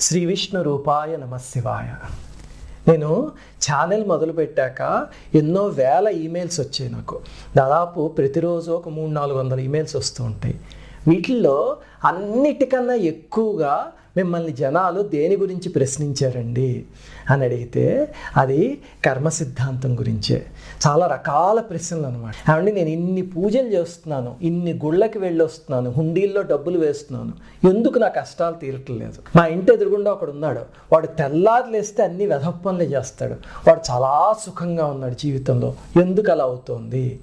శ్రీ విష్ణు రూపాయ నమశివాయ నేను ఛానల్ మొదలుపెట్టాక ఎన్నో వేల ఈమెయిల్స్ వచ్చాయి నాకు. దాదాపు ప్రతిరోజు ఒక మూడు నాలుగు వందల ఈమెయిల్స్ వస్తూ ఉంటాయి. వీటిల్లో అన్నిటికన్నా ఎక్కువగా మిమ్మల్ని జనాలు దేని గురించి ప్రశ్నించారండి అని అడిగితే అది కర్మ సిద్ధాంతం గురించే. చాలా రకాల ప్రశ్నలు అనమాట ఏమండి నేను ఇన్ని పూజలు చేస్తున్నాను ఇన్ని గుళ్ళకి వెళ్ళి వస్తున్నాను హుండీల్లో డబ్బులు వేస్తున్నాను ఎందుకు నా కష్టాలు తీరట్లేదు? మా ఇంటి ఎదురుగుండా ఒకడు ఉన్నాడు వాడు తెల్లారు లేస్తే అన్ని వెధప్పనులే చేస్తాడు వాడు చాలా సుఖంగా ఉన్నాడు జీవితంలో ఎందుకు అలా అవుతోంది?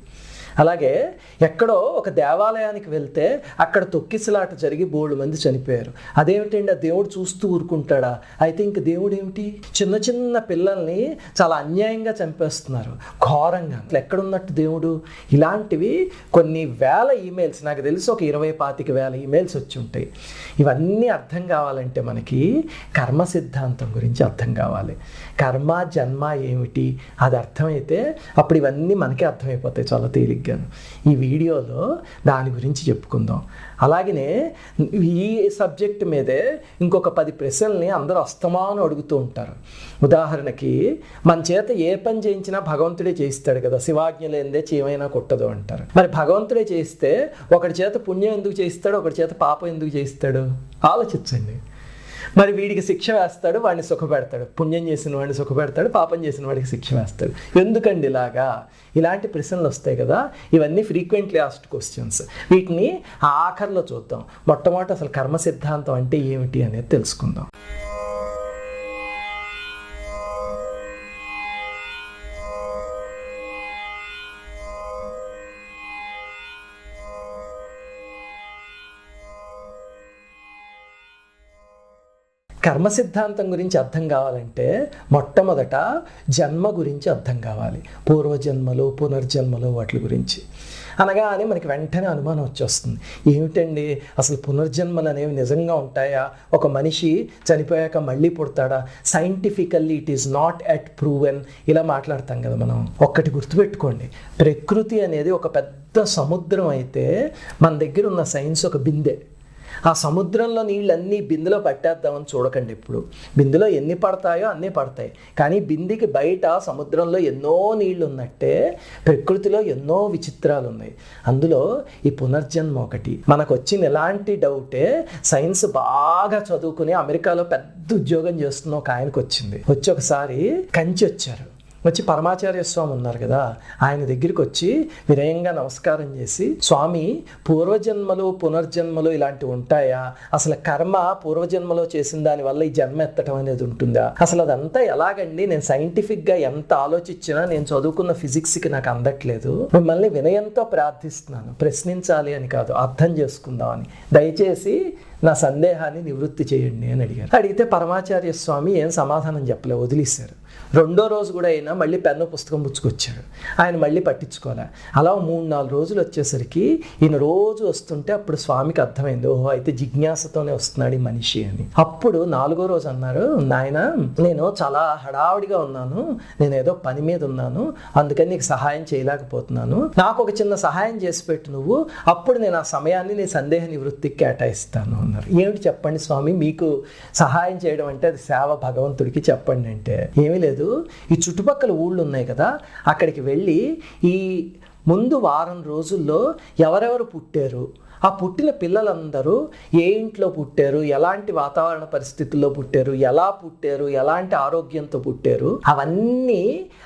అలాగే ఎక్కడో ఒక దేవాలయానికి వెళ్తే అక్కడ తొక్కిసలాట జరిగి బోళ్ళు మంది చనిపోయారు. అదేమిటండి? ఆ దేవుడు చూస్తూ ఊరుకుంటాడా? అయితే ఇంక దేవుడు ఏమిటి చిన్న చిన్న పిల్లల్ని చాలా అన్యాయంగా చంపేస్తున్నారు. ఘోరంగా. అసలు ఎక్కడున్నట్టు దేవుడు? ఇలాంటివి కొన్ని వేల ఈమెయిల్స్ నాకు తెలిసి ఒక ఇరవై పాతిక వేల ఈమెయిల్స్ వచ్చి ఉంటాయి. ఇవన్నీ అర్థం కావాలంటే మనకి కర్మ సిద్ధాంతం గురించి అర్థం కావాలి. కర్మ జన్మ ఏమిటి? అది అర్థమైతే అప్పుడు ఇవన్నీ మనకే అర్థమైపోతాయి. చాలా తేలిగ్గాను ఈ వీడియోలో దాని గురించి చెప్పుకుందాం. అలాగనే ఈ సబ్జెక్ట్ మీదే ఇంకొక పది ప్రశ్నల్ని అందరూ అస్తమాను అడుగుతూ ఉంటారు. ఉదాహరణకి మన చేత ఏ పని చేయించినా భగవంతుడే చేయిస్తాడు కదా శివాజ్ఞ లేనిదే చేయమైనా కొట్టదు అంటారు. మరి భగవంతుడే చేయిస్తే ఒకటి చేత పుణ్యం ఎందుకు చేయిస్తాడు? ఒకటి చేత పాపం ఎందుకు చేయిస్తాడు? ఆలోచించండి. మరి వీడికి శిక్ష వేస్తాడు వాడిని సుఖపెడతాడు. పుణ్యం చేసిన వాడిని సుఖపెడతాడు పాపం చేసిన వాడికి శిక్ష వేస్తాడు. ఎందుకండి ఇలాగా? ఇలాంటి ప్రశ్నలు వస్తాయి కదా. ఇవన్నీ ఫ్రీక్వెంట్లీ ఆస్ట్ క్వశ్చన్స్ వీటిని ఆఖరిలో చూద్దాం. మొట్టమొదటి అసలు కర్మ సిద్ధాంతం అంటే ఏమిటి అనేది తెలుసుకుందాం. కర్మ సిద్ధాంతం గురించి అర్థం కావాలంటే మొట్టమొదట జన్మ గురించి అర్థం కావాలి. పూర్వజన్మలు పునర్జన్మలు వాటి గురించి. అనగానే మనకి వెంటనే అనుమానం వచ్చేస్తుంది. ఏమిటండి? అసలు పునర్జన్మలు అనేవి నిజంగా ఉంటాయా? ఒక మనిషి చనిపోయాక మళ్ళీ పుడతాడా? Scientifically it is not at proven ఇలా మాట్లాడతాం కదా మనం. ఒక్కటి గుర్తుపెట్టుకోండి. ప్రకృతి అనేది ఒక పెద్ద సముద్రం అయితే మన దగ్గర ఉన్న సైన్స్ ఒక బిందె. ఆ సముద్రంలో నీళ్ళన్నీ బిందులో పట్టేద్దామని చూడకండి ఇప్పుడు. బిందులో ఎన్ని పడతాయో అన్నీ పడతాయి. కానీ బిందికి బయట సముద్రంలో ఎన్నో నీళ్ళు ఉన్నట్టే ప్రకృతిలో ఎన్నో విచిత్రాలు ఉన్నాయి అందులో ఈ పునర్జన్మ ఒకటి. మనకు వచ్చిన ఎలాంటి డౌటే సైన్స్ బాగా చదువుకుని అమెరికాలో పెద్ద ఉద్యోగం చేస్తున్న ఒక ఆయనకు వచ్చింది వచ్చి ఒకసారి కంచి వచ్చారు. వచ్చి పరమాచార్య స్వామి ఉన్నారు కదా ఆయన దగ్గరికి వచ్చి వినయంగా నమస్కారం చేసి స్వామి పూర్వజన్మలు పునర్జన్మలు ఇలాంటివి ఉంటాయా? అసలు కర్మ పూర్వజన్మలో చేసిన దాని వల్ల ఈ జన్మ ఎత్తటం అనేది ఉంటుందా? అసలు అదంతా ఎలాగండి? నేను సైంటిఫిక్గా ఎంత ఆలోచించినా నేను చదువుకున్న ఫిజిక్స్కి నాకు అందట్లేదు. మిమ్మల్ని వినయంతో ప్రార్థిస్తున్నాను. ప్రశ్నించాలి అని కాదు అర్థం చేసుకుందామని. దయచేసి నా సందేహాన్ని నివృత్తి చేయండి అని అడిగారు. అడిగితే పరమాచార్య స్వామి ఏం సమాధానం చెప్పలే వదిలేశారు. రెండో రోజు కూడా అయినా మళ్ళీ పెన్ను పుస్తకం పుచ్చుకొచ్చాడు. ఆయన మళ్ళీ పట్టించుకోలే. అలా మూడు నాలుగు రోజులు వచ్చేసరికి ఈయన రోజు వస్తుంటే అప్పుడు స్వామికి అర్థమైంది ఓహో అయితే జిజ్ఞాసతోనే వస్తున్నాడు ఈ మనిషి అని. అప్పుడు నాలుగో రోజు అన్నారు నాయన నేను చాలా హడావుడిగా ఉన్నాను నేను ఏదో పని మీద ఉన్నాను అందుకని నీకు సహాయం చేయలేకపోతున్నాను. నాకు ఒక చిన్న సహాయం చేసి పెట్టు నువ్వు అప్పుడు నేను ఆ సమయాన్ని నీ సందేహ నివృత్తికి కేటాయిస్తాను అన్నారు. ఏమిటి చెప్పండి స్వామి మీకు సహాయం చేయడం అంటే అది సేవ భగవంతుడికి చెప్పండి అంటే. ఏమీ లేదు ఈ చుట్టుపక్కల ఊళ్ళు ఉన్నాయి కదా అక్కడికి వెళ్ళి ఈ ముందు వారం రోజుల్లో ఎవరెవరు పుట్టారు? ఆ పుట్టిన పిల్లలందరూ ఏ ఇంట్లో పుట్టారు? ఎలాంటి వాతావరణ పరిస్థితుల్లో పుట్టారు? ఎలా పుట్టారు? ఎలాంటి ఆరోగ్యంతో పుట్టారు? అవన్నీ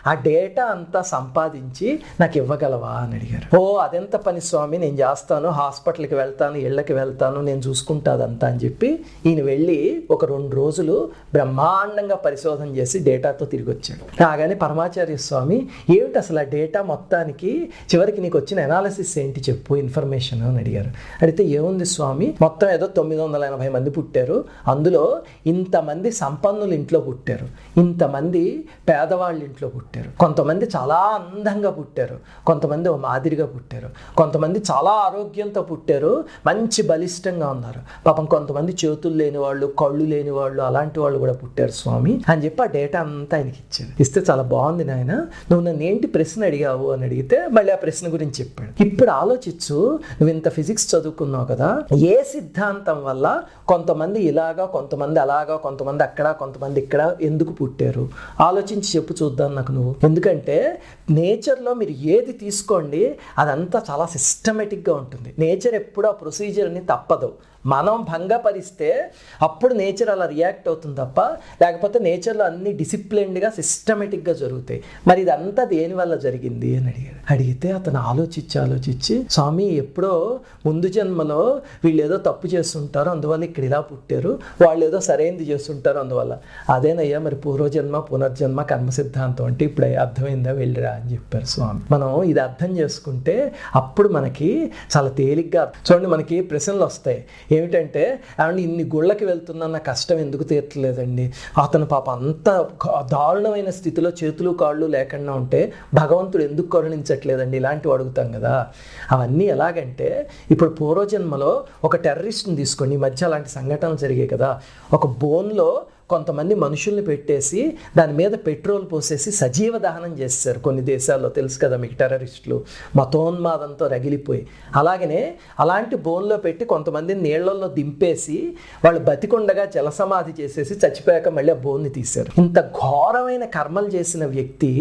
ఆ డేటా అంతా సంపాదించి నాకు ఇవ్వగలవా అని అడిగారు. ఓ అదెంత పని స్వామి? నేను చేస్తాను హాస్పిటల్కి వెళ్తాను ఇళ్ళకి వెళ్తాను నేను చూసుకుంటా అదంతా అని చెప్పి ఈయన వెళ్ళి ఒక రెండు రోజులు బ్రహ్మాండంగా పరిశోధన చేసి డేటాతో తిరిగి వచ్చాడు రాగానే పరమాచార్య స్వామి ఏమిటి అసలు ఆ డేటా మొత్తానికి చివరికి నీకు వచ్చిన అనాలిసిస్ ఏంటి చెప్పు ఇన్ఫర్మేషన్ అని అడిగారు. అడిగితే ఏముంది స్వామి? మొత్తం ఏదో తొమ్మిది వందల ఎనభై మంది పుట్టారు. అందులో ఇంతమంది సంపన్నులు ఇంట్లో పుట్టారు. ఇంతమంది పేదవాళ్ళ ఇంట్లో పుట్టారు. కొంతమంది చాలా అందంగా పుట్టారు. కొంతమంది ఓ మాదిరిగా పుట్టారు. కొంతమంది చాలా ఆరోగ్యంతో పుట్టారు. మంచి బలిష్టంగా ఉన్నారు. పాపం కొంతమంది చేతులు లేని వాళ్ళు కళ్ళు లేని వాళ్ళు అలాంటి వాళ్ళు కూడా పుట్టారు స్వామి. అని చెప్పి ఆ డేటా అంతా ఆయనకి ఇచ్చారు ఇస్తే చాలా బాగుంది నాయన. నువ్వు నన్ను ఏంటి ప్రశ్న అడిగావు? అని అడిగితే మళ్ళీ ఆ ప్రశ్న గురించి చెప్పాడు. ఇప్పుడు ఆలోచించు. నువ్వు ఇంత ఫిజిక్స్ చదువుకున్నావు కదా ఏ సిద్ధాంతం వల్ల కొంతమంది ఇలాగా కొంతమంది అలాగా కొంతమంది అక్కడ కొంతమంది ఇక్కడ ఎందుకు పుట్టారు? ఆలోచించి చెప్పు చూద్దాం నాకు నువ్వు. ఎందుకంటే నేచర్లో మీరు ఏది తీసుకోండి అదంతా చాలా సిస్టమేటిక్గా ఉంటుంది. నేచర్ ఎప్పుడు ఆ ప్రొసీజర్ని తప్పదు. మనం భంగపరిస్తే అప్పుడు నేచర్ అలా రియాక్ట్ అవుతుంది తప్ప లేకపోతే నేచర్లో అన్ని డిసిప్లిన్డ్గా సిస్టమేటిక్గా జరుగుతాయి. మరి ఇదంతా దేని వల్ల జరిగింది అని అడిగాడు. అడిగితే అతను ఆలోచించి ఆలోచించి స్వామి ఎప్పుడో ముందు జన్మలో వీళ్ళు ఏదో తప్పు చేస్తుంటారు అందువల్ల ఇక్కడ ఇలా పుట్టారు వాళ్ళు ఏదో సరైనది చేస్తుంటారు అందువల్ల. అదేనయ్యా మరి పూర్వజన్మ పునర్జన్మ కర్మ సిద్ధాంతం అంటే ఇప్పుడు అర్థమైందా వెళ్ళిరా? అని చెప్పారు స్వామి. మనం ఇది అర్థం చేసుకుంటే అప్పుడు మనకి చాలా తేలిగ్గా చూడండి మనకి ప్రశ్నలు వస్తాయి. ఏమిటంటే అండ్ ఇన్ని గుళ్ళకి వెళ్తున్నా నా కష్టం ఎందుకు తీర్చలేదండి అతను పాప అంత దారుణమైన స్థితిలో చేతులు కాళ్ళు లేకుండా ఉంటే భగవంతుడు ఎందుకు కరుణించట్లేదండి? ఇలాంటివి అడుగుతాం కదా. అవన్నీ ఎలాగంటే ఇప్పుడు పూర్వజన్మలో ఒక టెర్రరిస్ట్ని తీసుకోండి. ఈ మధ్య అలాంటి సంఘటనలు జరిగాయి కదా. ఒక బోన్లో కొంతమంది మనుషుల్ని పెట్టేసి దాని మీద పెట్రోల్ పోసేసి సజీవ దహనం చేస్తారు కొన్ని దేశాల్లో. తెలుసు కదా మీకు టెర్రరిస్టులు. మతోన్మాదంతో రగిలిపోయి. అలాగనే అలాంటి బోన్లో పెట్టి కొంతమందిని నీళ్ళలో దింపేసి వాళ్ళు బతికొండగా జలసమాధి చేసేసి చచ్చిపోయాక మళ్ళీ ఆ బోన్ని తీశారు. ఇంత ఘోరమైన కర్మలు చేసిన వ్యక్తి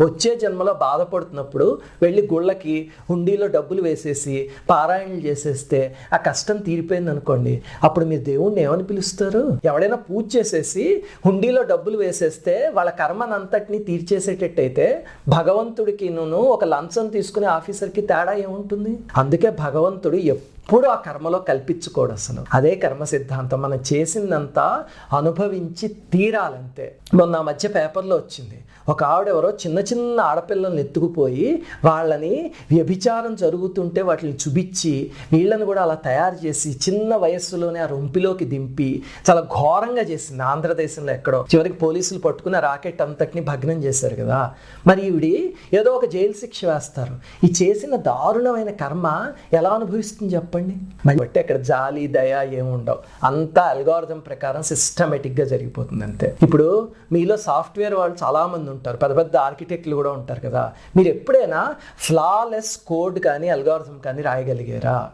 వచ్చే జన్మలో బాధపడుతున్నప్పుడు వెళ్ళి గుళ్ళకి హుండీలో డబ్బులు వేసేసి పారాయణలు చేసేస్తే ఆ కష్టం తీరిపోయింది అనుకోండి అప్పుడు మీరు దేవుణ్ణి ఏమని పిలుస్తారు? ఎవడైనా పూజ చేసేసి హుండీలో డబ్బులు వేసేస్తే వాళ్ళ కర్మనంతటిని తీర్చేసేటట్టయితే భగవంతుడికి నువ్వు ఒక లంచం తీసుకునే ఆఫీసర్కి తేడా ఏముంటుంది? అందుకే భగవంతుడు ఎప్పుడు ఆ కర్మలో కల్పించుకోడు అసలు. అదే కర్మ సిద్ధాంతం మనం చేసిందంతా అనుభవించి తీరాలంతే. మొన్న ఆ మధ్య పేపర్లో వచ్చింది. ఒక ఆవిడ ఎవరో చిన్న చిన్న ఆడపిల్లల్ని ఎత్తుకుపోయి వాళ్ళని వ్యభిచారం జరుగుతుంటే వాటిని చూపించి వీళ్ళని కూడా అలా తయారు చేసి చిన్న వయస్సులోనే ఆ రొంపిలోకి దింపి చాలా ఘోరంగా చేసింది. ఆంధ్రదేశంలో ఎక్కడో. చివరికి పోలీసులు పట్టుకుని ఆ రాకెట్ అంతటిని భగ్నం చేశారు కదా. మరి ఈవిడి ఏదో ఒక జైలు శిక్ష వేస్తారు. ఈ చేసిన దారుణమైన కర్మ ఎలా అనుభవిస్తుంది చెప్పండి? మళ్ళీ బట్టి అక్కడ జాలి దయ ఏముండవు అంతా అల్గారిథం ప్రకారం సిస్టమేటిక్గా జరిగిపోతుంది అంతే. ఇప్పుడు మీలో సాఫ్ట్వేర్ వాళ్ళు చాలామంది ఉంటారు. పెద్ద పెద్ద ఆర్కిటెక్ట్లు కూడా ఉంటారు కదా. మీరు ఎప్పుడైనా ఫ్లాలెస్ కోడ్ కానీ అల్గారిథం కానీ రాయగలిగారా?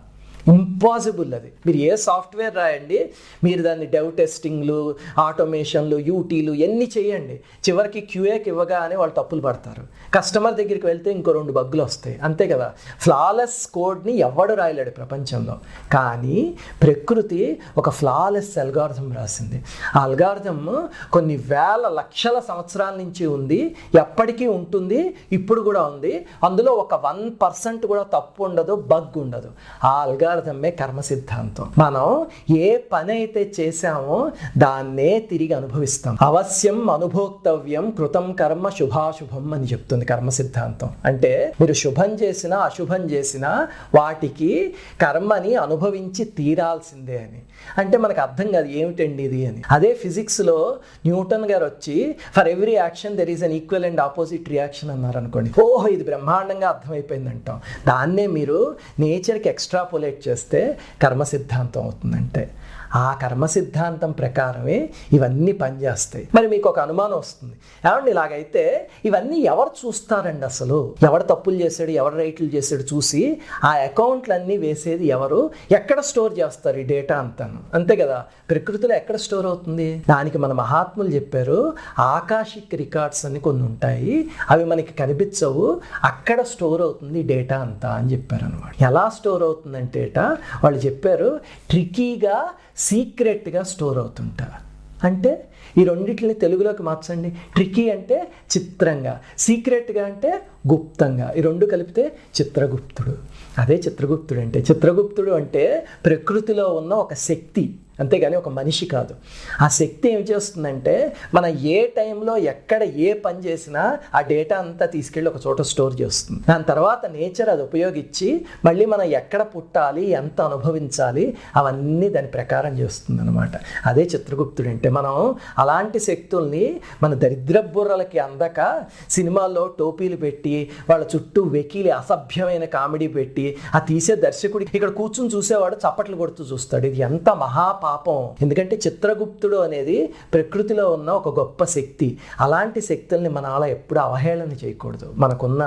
ఇంపాసిబుల్ అది. మీరు ఏ సాఫ్ట్వేర్ రాయండి మీరు దాన్ని డెవ్ టెస్టింగ్లు ఆటోమేషన్లు యూటీలు ఎన్ని చేయండి చివరికి క్యూఏకి ఇవ్వగానే వాళ్ళు తప్పులు పడతారు. కస్టమర్ దగ్గరికి వెళ్తే ఇంకో రెండు బగ్గులు వస్తాయి. అంతే కదా. ఫ్లాలెస్ కోడ్ని ఎవడు రాయలేడు ప్రపంచంలో. కానీ ప్రకృతి ఒక ఫ్లాలెస్ అల్గార్థం రాసింది. ఆ అల్గార్థం కొన్ని వేల లక్షల సంవత్సరాల నుంచి ఉంది ఎప్పటికీ ఉంటుంది ఇప్పుడు కూడా ఉంది. అందులో ఒక వన్ పర్సెంట్ కూడా తప్పు ఉండదు బగ్ ఉండదు. ఆ అల్గార్థమే కర్మ సిద్ధాంతం మనం ఏ పని అయితే చేశామో దాన్నే తిరిగి అనుభవిస్తాం. అవశ్యం అనుభోక్తవ్యం కృతం కర్మ శుభాశుభం అని చెప్తుంది కర్మ సిద్ధాంతం అంటే మీరు శుభం చేసినా అశుభం చేసినా వాటికి కర్మని అనుభవించి తీరాల్సిందే అని. అంటే మనకు అర్థం కాదు ఏమిటండి ఇది అని. అదే ఫిజిక్స్లో న్యూటన్ గారు వచ్చి for every action there is an equal and opposite reaction అన్నారు అనుకోండి ఓహో ఇది బ్రహ్మాండంగా అర్థమైపోయింది అంటాం దాన్నే మీరు నేచర్కి ఎక్స్ట్రాపోలేట్ చేస్తే కర్మ సిద్ధాంతం అవుతుందంటే. ఆ కర్మ సిద్ధాంతం ప్రకారమే ఇవన్నీ పనిచేస్తాయి. మరి మీకు ఒక అనుమానం వస్తుంది. ఏమండి ఇలాగైతే ఇవన్నీ ఎవరు చూస్తారండి అసలు? ఎవడు తప్పులు చేశాడు ఎవరు రైట్లు చేశాడు చూసి ఆ అకౌంట్లన్నీ వేసేది ఎవరు? ఎక్కడ స్టోర్ చేస్తారు ఈ డేటా అంతాను? అంతే కదా? ప్రకృతిలో ఎక్కడ స్టోర్ అవుతుంది? దానికి మన మహాత్ములు చెప్పారు ఆకాశిక్ రికార్డ్స్ అని కొన్ని ఉంటాయి. అవి మనకి కనిపించవు. అక్కడ స్టోర్ అవుతుంది డేటా అంతా అని చెప్పారు అనమాట ఎలా స్టోర్ అవుతుందంటే వాళ్ళు చెప్పారు ట్రికీగా సీక్రెట్గా స్టోర్ అవుతుంటా. అంటే ఈ రెండింటిని తెలుగులోకి మార్చండి. ట్రికీ అంటే చిత్రంగా. సీక్రెట్గా అంటే గుప్తంగా. ఈ రెండు కలిపితే చిత్రగుప్తుడు. అదే చిత్రగుప్తుడు అంటే చిత్రగుప్తుడు అంటే ప్రకృతిలో ఉన్న ఒక శక్తి. అంతేగాని ఒక మనిషి కాదు. ఆ శక్తి ఏం చేస్తుందంటే మనం ఏ టైంలో ఎక్కడ ఏ పని చేసినా ఆ డేటా అంతా తీసుకెళ్ళి ఒక చోట స్టోర్ చేస్తుంది. దాని తర్వాత నేచర్ అది ఉపయోగించి మళ్ళీ మనం ఎక్కడ పుట్టాలి ఎంత అనుభవించాలి అవన్నీ దాని ప్రకారం చేస్తుంది అనమాట అదే చిత్రగుప్తుడు అంటే మనం అలాంటి శక్తుల్ని మన దరిద్ర బుర్రలకి అందక సినిమాల్లో టోపీలు పెట్టి పెట్టి వాళ్ళ చుట్టూ వెకిలి అసభ్యమైన కామెడీ పెట్టి ఆ తీసే దర్శకుడికి ఇక్కడ కూర్చుని చూసేవాడు చప్పట్లు కొడుతూ చూస్తాడు. ఇది ఎంత మహాపాపం! ఎందుకంటే చిత్రగుప్తుడు అనేది ప్రకృతిలో ఉన్న ఒక గొప్ప శక్తి. అలాంటి శక్తుల్ని మన అలా ఎప్పుడు అవహేళన చేయకూడదు. మనకున్న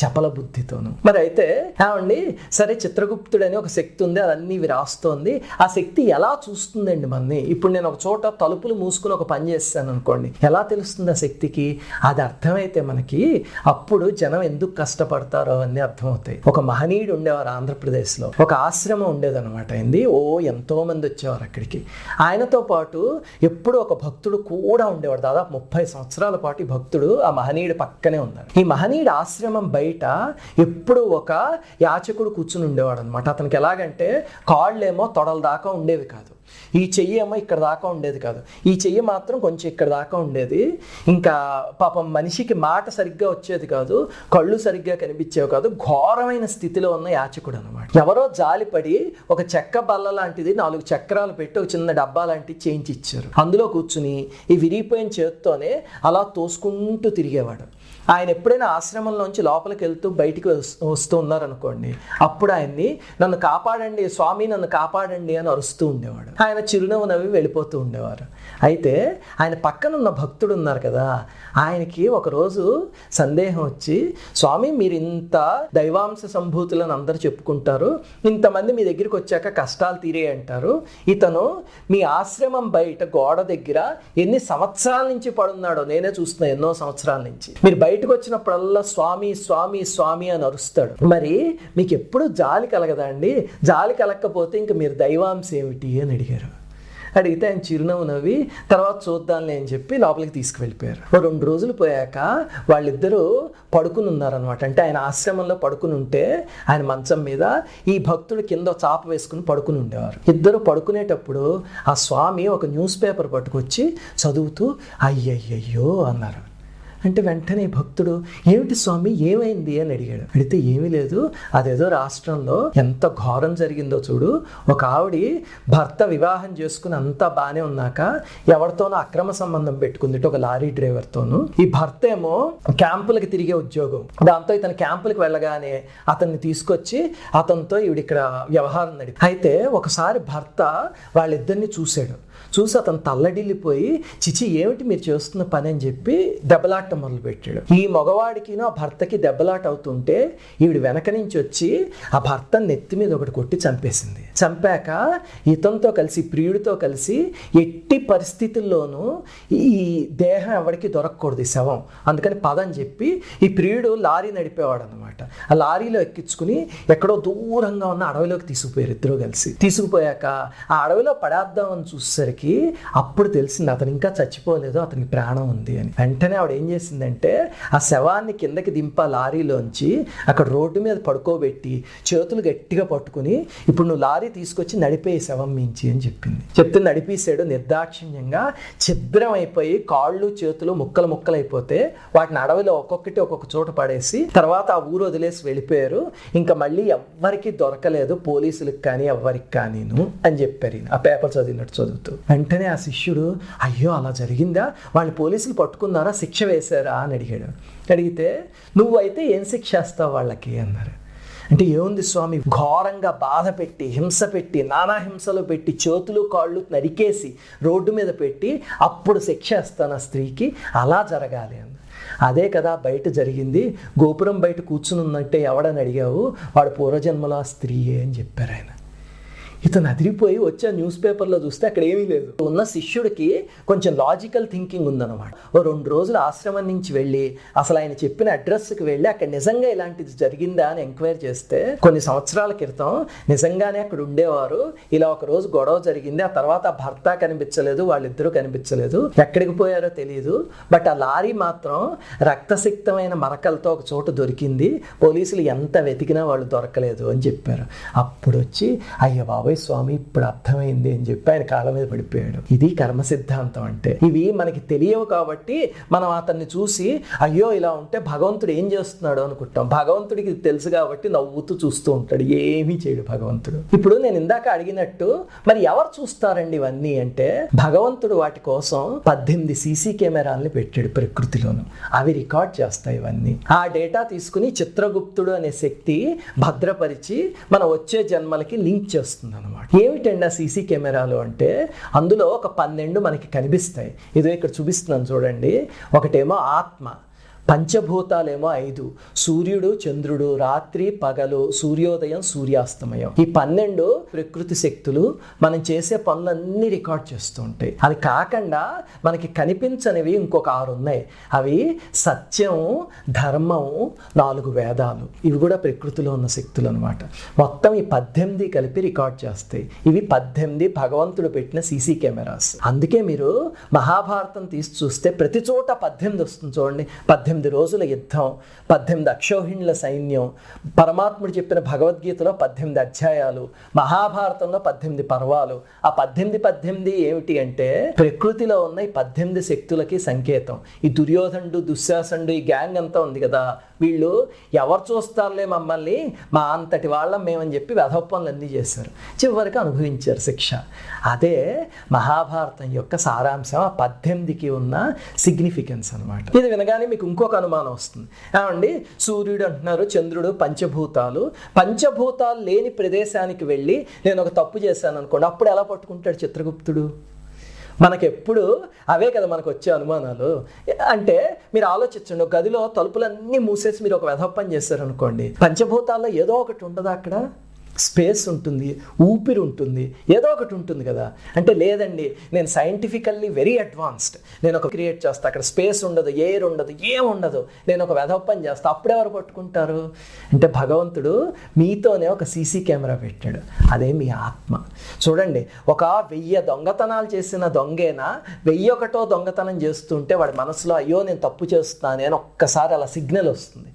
చపల బుద్ధితోను. మరి అయితే ఏమండి? సరే చిత్రగుప్తుడు అని ఒక శక్తి ఉంది అదన్నీ అన్ని రాస్తోంది. ఆ శక్తి ఎలా చూస్తుందండి మనని? ఇప్పుడు నేను ఒక చోట తలుపులు మూసుకుని ఒక పని చేస్తాను అనుకోండి ఎలా తెలుస్తుంది ఆ శక్తికి? అది అర్థమైతే మనకి అప్పుడు జనం ఎందుకు కష్టపడతారో అవన్నీ అర్థమవుతాయి. ఒక మహనీయుడు ఉండేవారు ఆంధ్రప్రదేశ్లో. ఒక ఆశ్రమం ఉండేదన్నమాట అయింది. ఓ ఎంతో మంది వచ్చేవారు అక్కడికి. ఆయనతో పాటు ఎప్పుడు ఒక భక్తుడు కూడా ఉండేవాడు. దాదాపు ముప్పై సంవత్సరాల పాటు ఈ భక్తుడు ఆ మహనీయుడు పక్కనే ఉన్నాడు. ఈ మహనీయుడు ఆశ్రమం బయట ఎప్పుడు ఒక యాచకుడు కూర్చుని ఉండేవాడు అనమాట అతనికి ఎలాగంటే కాళ్ళేమో తొడల దాకా ఉండేవి కాదు. ఈ చెయ్యి ఏమో ఇక్కడ దాకా ఉండేది కాదు. ఈ చెయ్యి మాత్రం కొంచెం ఇక్కడ దాకా ఉండేది. ఇంకా పాపం మనిషికి మాట సరిగ్గా వచ్చేది కాదు కళ్ళు సరిగ్గా కనిపించేవి కాదు ఘోరమైన స్థితిలో ఉన్న యాచకుడు అనమాట ఎవరో జాలిపడి ఒక చెక్క బల్ల లాంటిది నాలుగు చక్రాలు పెట్టి ఒక చిన్న డబ్బా లాంటిది చేయించి ఇచ్చారు. అందులో కూర్చుని ఈ విరిగిపోయిన చేత్తోనే అలా తోసుకుంటూ తిరిగేవాడు. ఆయన ఎప్పుడైనా ఆశ్రమంలోంచి లోపలికి వెళ్తూ బయటికి వస్తూ ఉన్నారనుకోండి అప్పుడు ఆయన్ని నన్ను కాపాడండి స్వామి నన్ను కాపాడండి అని అరుస్తూ ఉండేవాడు. ఆయన చిరునవ్వు నవ్వి వెళ్ళిపోతూ ఉండేవారు. అయితే ఆయన పక్కన ఉన్న భక్తుడు ఉన్నారు కదా ఆయనకి ఒకరోజు సందేహం వచ్చి స్వామి మీరు ఇంత దైవాంశ సంభూతులను అందరూ చెప్పుకుంటారు ఇంతమంది మీ దగ్గరికి వచ్చాక కష్టాలు తీరే అంటారు. ఇతను మీ ఆశ్రమం బయట గోడ దగ్గర ఎన్ని సంవత్సరాల నుంచి పడున్నాడో నేనే చూస్తున్నా ఎన్నో సంవత్సరాల నుంచి. మీరు బయటకు వచ్చినప్పుడల్లా స్వామి స్వామి స్వామి అని అరుస్తాడు. మరి మీకు ఎప్పుడు జాలి కలగదా అండి? జాలి కలగకపోతే ఇంక మీరు దైవాంశం ఏమిటి? అని అడిగారు అడిగితే ఆయన చిరునవ్వు నవ్వి తర్వాత చూద్దాంలే అని చెప్పి లోపలికి తీసుకువెళ్ళిపోయారు. ఓ రెండు రోజులు పోయాక వాళ్ళిద్దరూ పడుకుని ఉన్నారనమాట అంటే ఆయన ఆశ్రమంలో పడుకుని ఉంటే ఆయన మంచం మీద ఈ భక్తుడు కింద చాప వేసుకుని పడుకుని ఉండేవారు. ఇద్దరు పడుకునేటప్పుడు ఆ స్వామి ఒక న్యూస్ పేపర్ పట్టుకొచ్చి చదువుతూ అయ్యయ్యయ్యో అన్నారు. అంటే వెంటనే భక్తుడు ఏమిటి స్వామి ఏమైంది? అని అడిగాడు. అడిగితే ఏమీ లేదు. అదేదో రాష్ట్రంలో ఎంత ఘోరం జరిగిందో చూడు. ఒక ఆవిడ భర్త వివాహం చేసుకుని అంతా బాగానే ఉన్నాక ఎవరితోనో అక్రమ సంబంధం పెట్టుకుంది ఒక లారీ డ్రైవర్తోను. ఈ భర్త ఏమో క్యాంపులకి తిరిగే ఉద్యోగం. దాంతో ఇతను క్యాంపులకు వెళ్ళగానే అతన్ని తీసుకొచ్చి అతనితో ఈవిడ ఇక్కడ వ్యవహారం నడి అయితే ఒకసారి భర్త వాళ్ళిద్దరిని చూశాడు. చూసి అతను తల్లడిల్లిపోయి చిచి ఏమిటి మీరు చేస్తున్న పని? అని చెప్పి దెబ్బలాట మొదలు పెట్టాడు ఈ మగవాడికినో ఆ భర్తకి దెబ్బలాట అవుతుంటే ఈవిడ వెనక నుంచి వచ్చి ఆ భర్త నెత్తి మీద ఒకటి కొట్టి చంపేసింది. చంపాక ఇతనితో కలిసి ప్రియుడితో కలిసి ఎట్టి పరిస్థితుల్లోనూ ఈ దేహం ఎవరికి దొరకకూడదు ఈ శవం. అందుకని పదని చెప్పి ఈ ప్రియుడు లారీ నడిపేవాడు అనమాట ఆ లారీలో ఎక్కించుకుని ఎక్కడో దూరంగా ఉన్న అడవిలోకి తీసుకుపోయారు ఇద్దరు కలిసి. తీసుకుపోయాక ఆ అడవిలో పడేద్దామని చూసేసరికి అప్పుడు తెలిసింది అతను ఇంకా చచ్చిపోలేదు అతనికి ప్రాణం ఉంది అని. వెంటనే ఆవిడ ఏం చేసిందంటే ఆ శవాన్ని కిందకి దింప లారీలోంచి అక్కడ రోడ్డు మీద పడుకోబెట్టి చేతులు గట్టిగా పట్టుకుని ఇప్పుడు నువ్వు లారీ తీసుకొచ్చి నడిపే శవం మించి అని చెప్పింది. చెప్తే నడిపేసాడు నిర్దాక్షిణ్యంగా ఛిద్రం అయిపోయి కాళ్ళు చేతులు ముక్కలు ముక్కలు అయిపోతే వాటిని అడవిలో ఒక్కొక్కటి ఒక్కొక్క చోట పడేసి తర్వాత ఆ ఊరు వదిలేసి వెళ్ళిపోయారు. ఇంకా మళ్ళీ ఎవ్వరికి దొరకలేదు పోలీసులకు కానీ ఎవ్వరికి కానీను అని చెప్పారు ఆ పేపర్ చదివినట్టు చదువుతూ. వెంటనే ఆ శిష్యుడు అయ్యో అలా జరిగిందా? వాళ్ళు పోలీసులు పట్టుకున్నారా? శిక్ష వేశారా? అని అడిగాడు. అడిగితే నువ్వైతే ఏం శిక్ష వేస్తావు వాళ్ళకి? అన్నారు. అంటే ఏముంది స్వామి? ఘోరంగా బాధ పెట్టి హింస పెట్టి నానా హింసలు పెట్టి చేతులు కాళ్ళు నరికేసి రోడ్డు మీద పెట్టి అప్పుడు శిక్ష ఇస్తాను ఆ స్త్రీకి. అలా జరగాలి అని అదే కదా బయట జరిగింది. గోపురం బయట కూర్చుని ఉన్నట్టే ఎవడని అడిగావు? వాడు పూర్వజన్మలో ఆ స్త్రీయే అని చెప్పారు ఆయన. ఇతను అదిరిపోయి వచ్చే న్యూస్ పేపర్లో చూస్తే అక్కడ ఏమీ లేదు. ఉన్న శిష్యుడికి కొంచెం లాజికల్ థింకింగ్ ఉందన్నమాట. ఓ రెండు రోజులు ఆశ్రమం నుంచి వెళ్ళి అసలు ఆయన చెప్పిన అడ్రస్కి వెళ్ళి అక్కడ నిజంగా ఇలాంటిది జరిగిందా అని ఎంక్వైరీ చేస్తే కొన్ని సంవత్సరాల క్రితం నిజంగానే అక్కడ ఉండేవారు. ఇలా ఒక రోజు గొడవ జరిగింది. ఆ తర్వాత భర్త కనిపించలేదు వాళ్ళిద్దరూ కనిపించలేదు. ఎక్కడికి పోయారో తెలియదు బట్ ఆ లారీ మాత్రం రక్తసిక్తమైన మరకలతో ఒక చోట దొరికింది. పోలీసులు ఎంత వెతికినా వాళ్ళు దొరకలేదు అని చెప్పారు. అప్పుడు వచ్చి అయ్య బాబు బాబోయ్ స్వామి ఇప్పుడు అర్థమైంది అని చెప్పి ఆయన కాళ్ళ మీద పడిపోయాడు. ఇది కర్మ సిద్ధాంతం అంటే. ఇవి మనకి తెలియవు కాబట్టి మనం అతన్ని చూసి అయ్యో ఇలా ఉంటే భగవంతుడు ఏం చేస్తున్నాడు? అనుకుంటాం. భగవంతుడికి తెలుసు కాబట్టి నవ్వుతూ చూస్తూ ఉంటాడు. ఏమీ చేయడు భగవంతుడు. ఇప్పుడు నేను ఇందాక అడిగినట్టు మరి ఎవరు చూస్తారండి ఇవన్నీ అంటే భగవంతుడు వాటి కోసం పద్దెనిమిది సీసీ కెమెరాల్ని పెట్టాడు ప్రకృతిలోను. అవి రికార్డ్ చేస్తాయి ఇవన్నీ. ఆ డేటా తీసుకుని చిత్రగుప్తుడు అనే శక్తి భద్రపరిచి మన వచ్చే జన్మలకి లింక్ చేస్తుంది. అనమాట ఏమిటండి ఆ సీసీ కెమెరాలు అంటే? అందులో ఒక పన్నెండు మనకి కనిపిస్తాయి. ఇదో ఇక్కడ చూపిస్తున్నాను చూడండి. ఒకటేమో ఆత్మ. పంచభూతాలేమో ఐదు. సూర్యుడు చంద్రుడు రాత్రి పగలు సూర్యోదయం సూర్యాస్తమయం. ఈ పన్నెండు ప్రకృతి శక్తులు మనం చేసే పనులన్నీ రికార్డ్ చేస్తూ ఉంటాయి. అది కాకుండా మనకి కనిపించనివి ఇంకొక ఆరు ఉన్నాయి. అవి సత్యం ధర్మం నాలుగు వేదాలు. ఇవి కూడా ప్రకృతిలో ఉన్న శక్తులు అనమాట మొత్తం ఈ పద్దెనిమిది కలిపి రికార్డ్ చేస్తాయి. ఇవి పద్దెనిమిది భగవంతుడు పెట్టిన సీసీ కెమెరాస్. అందుకే మీరు మహాభారతం తీసి చూస్తే ప్రతి చోట పద్దెనిమిది వస్తుంది చూడండి. పద్దెనిమిది రోజుల యుద్ధం పద్దెనిమిది అక్షోహిణుల సైన్యం పరమాత్ముడు చెప్పిన భగవద్గీతలో పద్దెనిమిది అధ్యాయాలు మహాభారతంలో పద్దెనిమిది పర్వాలు. ఆ పద్దెనిమిది పద్దెనిమిది ఏమిటి అంటే ప్రకృతిలో ఉన్న ఈ పద్దెనిమిది శక్తులకి సంకేతం. ఈ దుర్యోధనుడు దుశ్శాసనుడు ఈ గ్యాంగ్ అంతా ఉంది కదా. వీళ్ళు ఎవరు చూస్తారులే మమ్మల్ని? మా అంతటి వాళ్ళం మేమని చెప్పి వెధపనులు అన్నీ చేశారు. చివరికి అనుభవించారు శిక్ష. అదే మహాభారతం యొక్క సారాంశం ఆ పద్దెనిమిదికి ఉన్న సిగ్నిఫికెన్స్ అనమాట ఇది వినగానే మీకు ఇంకొక అనుమానం వస్తుంది. ఏమండి? సూర్యుడు అంటున్నారు చంద్రుడు పంచభూతాలు. పంచభూతాలు లేని ప్రదేశానికి వెళ్ళి నేను ఒక తప్పు చేశాను అనుకోండి అప్పుడు ఎలా పట్టుకుంటాడు చిత్రగుప్తుడు? మనకెప్పుడు అవే కదా మనకు వచ్చే అనుమానాలు. అంటే మీరు ఆలోచించండి గదిలో తలుపులన్నీ మూసేసి మీరు ఒక వెధప్పని చేశారనుకోండి పంచభూతాల్లో ఏదో ఒకటి ఉండదా అక్కడ? స్పేస్ ఉంటుంది ఊపిరి ఉంటుంది ఏదో ఒకటి ఉంటుంది కదా. అంటే లేదండి నేను సైంటిఫికల్లీ వెరీ అడ్వాన్స్డ్. నేను ఒక క్రియేట్ చేస్తా అక్కడ స్పేస్ ఉండదు ఎయిర్ ఉండదు ఏం ఉండదు. నేను ఒక వెధప్పని చేస్తా అప్పుడెవరు పట్టుకుంటారు? అంటే భగవంతుడు మీతోనే ఒక సీసీ కెమెరా పెట్టాడు. అదే మీ ఆత్మ. చూడండి ఒక వెయ్యి దొంగతనాలు చేసిన దొంగేనా? వెయ్యి ఒకటో దొంగతనం చేస్తుంటే వాడి మనసులో అయ్యో నేను తప్పు చేస్తున్నాను అని ఒక్కసారి అలా సిగ్నల్ వస్తుంది.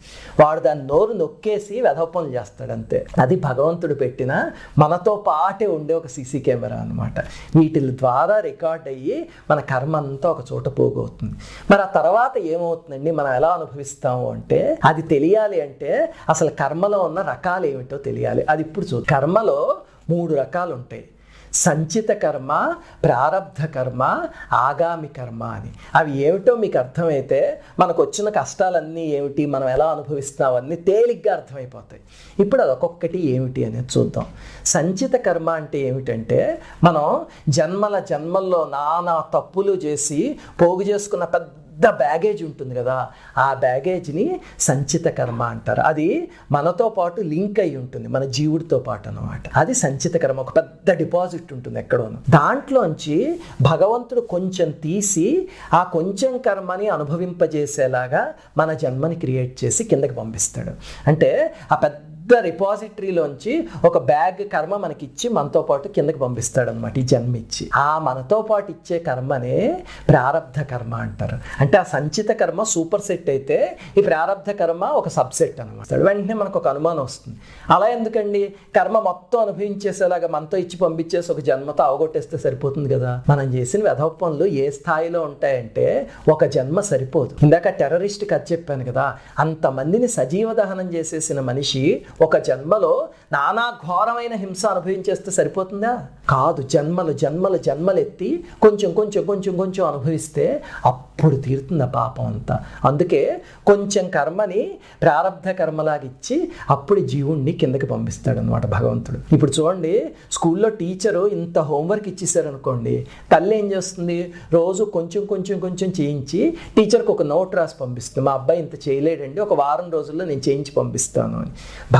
వాడు దాన్ని నోరు నొక్కేసి వెధపనులు చేస్తాడు అంతే. అది భగవంతుడు పెట్టిన మనతో పాటే ఉండే ఒక సీసీ కెమెరా అనమాట వీటి ద్వారా రికార్డ్ అయ్యి మన కర్మ అంతా ఒక చోట పోగవుతుంది. మరి ఆ తర్వాత ఏమవుతుందండి? మనం ఎలా అనుభవిస్తాము అంటే అది తెలియాలి అంటే అసలు కర్మలో ఉన్న రకాలు ఏమిటో తెలియాలి. అది ఇప్పుడు చూ కర్మలో మూడు రకాలు ఉంటాయి సంచిత కర్మ ప్రారబ్ధ కర్మ ఆగామి కర్మ అని. అవి ఏమిటో మీకు అర్థమైతే మనకు వచ్చిన కష్టాలన్నీ ఏమిటి మనం ఎలా అనుభవిస్తున్నాం అన్నీ తేలిగ్గా అర్థమైపోతాయి. ఇప్పుడు అది ఒక్కొక్కటి ఏమిటి అనేది చూద్దాం. సంచిత కర్మ అంటే ఏమిటంటే మనం జన్మల జన్మల్లో నానా తప్పులు చేసి పోగు చేసుకున్న పెద్ద పెద్ద బ్యాగేజ్ ఉంటుంది కదా ఆ బ్యాగేజ్ని సంచిత కర్మ అంటారు. అది మనతో పాటు లింక్ అయి ఉంటుంది మన జీవుడితో పాటు అనమాట అది సంచిత కర్మ ఒక పెద్ద డిపాజిట్ ఉంటుంది ఎక్కడోను. దాంట్లోంచి భగవంతుడు కొంచెం తీసి ఆ కొంచెం కర్మని అనుభవింపజేసేలాగా మన జన్మని క్రియేట్ చేసి కిందకి పంపిస్తాడు. అంటే ఆ పెద్ద పెద్ద రిపాజిటరీలోంచి ఒక బ్యాగ్ కర్మ మనకి ఇచ్చి మనతో పాటు కిందకి పంపిస్తాడు అనమాట ఈ జన్మ ఇచ్చి ఆ మనతో పాటు ఇచ్చే కర్మనే ప్రారబ్ధ కర్మ అంటారు. అంటే ఆ సంచిత కర్మ సూపర్ సెట్ అయితే ఈ ప్రారబ్ధ కర్మ ఒక సబ్సెట్ అనమాట వెంటనే మనకు ఒక అనుమానం వస్తుంది. అలా ఎందుకండి? కర్మ మొత్తం అనుభవించేసేలాగా మనతో ఇచ్చి పంపించేసి ఒక జన్మతో అవగొట్టేస్తే సరిపోతుంది కదా? మనం చేసిన వెధవ పనులు ఏ స్థాయిలో ఉంటాయంటే ఒక జన్మ సరిపోదు. ఇందాక టెర్రరిస్ట్ కథ చెప్పాను కదా అంతమందిని సజీవ దహనం చేసేసిన మనిషి ఒక జన్మలో నానా ఘోరమైన హింస అనుభవించేస్తే సరిపోతుందా? కాదు జన్మలు జన్మలు జన్మలు ఎత్తి కొంచెం కొంచెం కొంచెం కొంచెం అనుభవిస్తే అప్పుడు తీరుతుంది పాపం అంతా. అందుకే కొంచెం కర్మని ప్రారంధ కర్మలాగా ఇచ్చి అప్పుడు జీవుణ్ణి కిందకి పంపిస్తాడు అనమాట భగవంతుడు. ఇప్పుడు చూడండి స్కూల్లో టీచరు ఇంత హోంవర్క్ ఇచ్చేసారనుకోండి తల్లి ఏం చేస్తుంది? రోజు కొంచెం కొంచెం కొంచెం చేయించి టీచర్కి ఒక నోట్ రాసి పంపిస్తుంది. మా అబ్బాయి ఇంత చేయలేడండి ఒక వారం రోజుల్లో నేను చేయించి పంపిస్తాను అని.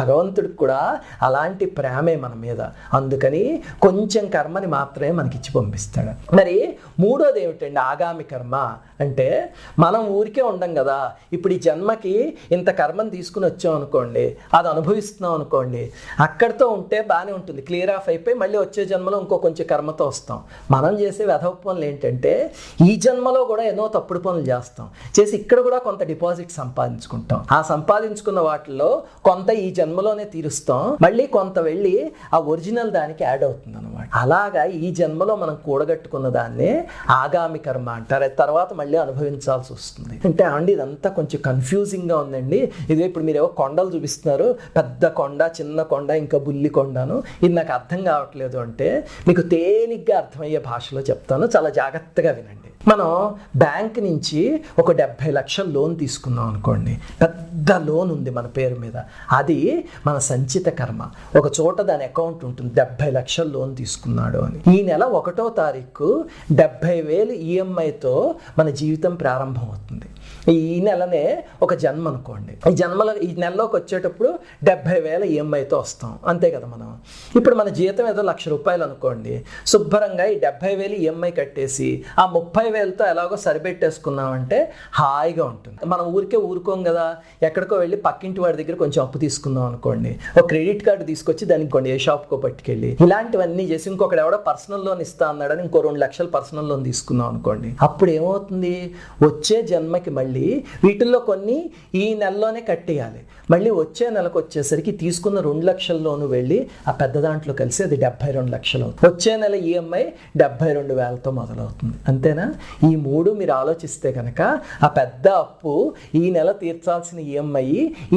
భగవంతుడికి కూడా అలాంటి ప్రేమే మన మీద. అందుకని కొంచెం కర్మని మాత్రమే మనకిచ్చి పంపిస్తాడు. మరి మూడోది ఏమిటండి? ఆగామి కర్మ. అంటే మనం ఊరికే ఉండం కదా. ఇప్పుడు ఈ జన్మకి ఇంత కర్మం తీసుకుని వచ్చాం అనుకోండి అది అనుభవిస్తున్నాం అనుకోండి అక్కడితో ఉంటే బాగానే ఉంటుంది. క్లియర్ ఆఫ్ అయిపోయి మళ్ళీ వచ్చే జన్మలో ఇంకో కొంచెం కర్మతో వస్తాం. మనం చేసే వెధవ పనులు ఏంటంటే ఈ జన్మలో కూడా ఎన్నో తప్పుడు పనులు చేస్తాం. చేసి ఇక్కడ కూడా కొంత డిపాజిట్ సంపాదించుకుంటాం. ఆ సంపాదించుకున్న వాటిల్లో కొంత ఈ జన్మలోనే తీరుస్తాం. మళ్ళీ కొంత వెళ్ళి ఆ ఒరిజినల్ దానికి యాడ్ అవుతుంది అనమాట అలాగా ఈ జన్మలో మనం కూడగట్టుకున్న దాన్ని ఆగామి కర్మ అంటారు. తర్వాత మళ్ళీ అనుభవించాల్సి వస్తుంది. అంటే అండి ఇదంతా కొంచెం కన్ఫ్యూజింగ్గా ఉందండి. ఇదే ఇప్పుడు మీరు ఏవో కొండలు చూపిస్తున్నారు. పెద్ద కొండ చిన్న కొండ ఇంకా బుల్లి కొండను. ఇది నాకు అర్థం కావట్లేదు అంటే మీకు తేలిగ్గా అర్థమయ్యే భాషలో చెప్తాను. చాలా జాగ్రత్తగా వినండి. మనం బ్యాంక్ నుంచి ఒక డెబ్భై లక్షల లోన్ తీసుకున్నాం అనుకోండి పెద్ద లోన్ ఉంది మన పేరు మీద. అది మన సంచిత కర్మ. ఒక చోట దాని అకౌంట్ ఉంటుంది డెబ్భై లక్షల లోన్ తీసుకున్నాడు అని. ఈ నెల ఒకటో తారీఖు డెబ్భై వేలు ఈఎంఐతో మన జీవితం ప్రారంభం అవుతుంది ఈ నెలనే ఒక జన్మ అనుకోండి. ఈ జన్మలో ఈ నెలలోకి వచ్చేటప్పుడు డెబ్బై వేల ఈఎంఐతో వస్తాం. అంతే కదా మనం. ఇప్పుడు మన జీతం ఏదో లక్ష రూపాయలు అనుకోండి. శుభ్రంగా ఈ డెబ్బై వేలు ఈఎంఐ కట్టేసి ఆ ముప్పై వేలతో ఎలాగో సరిపెట్టేసుకున్నామంటే హాయిగా ఉంటుంది. మనం ఊరికే ఊరుకోం కదా. ఎక్కడికో వెళ్ళి పక్కింటి వాడి దగ్గర కొంచెం అప్పు తీసుకుందాం అనుకోండి. ఒక క్రెడిట్ కార్డు తీసుకొచ్చి దానికి కొన్ని ఏ షాప్కో పట్టుకెళ్ళి ఇలాంటివన్నీ చేసి ఇంకొకటి ఎవడో పర్సనల్ లోన్ ఇస్తా అన్నాడని ఇంకో రెండు లక్షలు పర్సనల్ లోన్ తీసుకుందాం అనుకోండి. అప్పుడు ఏమవుతుంది? వచ్చే జన్మకి మళ్ళీ వీటిల్లో కొన్ని ఈ నెలలోనే కట్టేయాలి. మళ్ళీ వచ్చే నెలకు వచ్చేసరికి తీసుకున్న రెండు లక్షల్లోనూ వెళ్ళి ఆ పెద్ద దాంట్లో కలిసి అది డెబ్బై రెండు లక్షలు అవుతుంది. వచ్చే నెల ఈఎంఐ డెబ్బై రెండు వేలతో మొదలవుతుంది. అంతేనా? ఈ మూడు మీరు ఆలోచిస్తే కనుక ఆ పెద్ద అప్పు ఈ నెల తీర్చాల్సిన ఈఎంఐ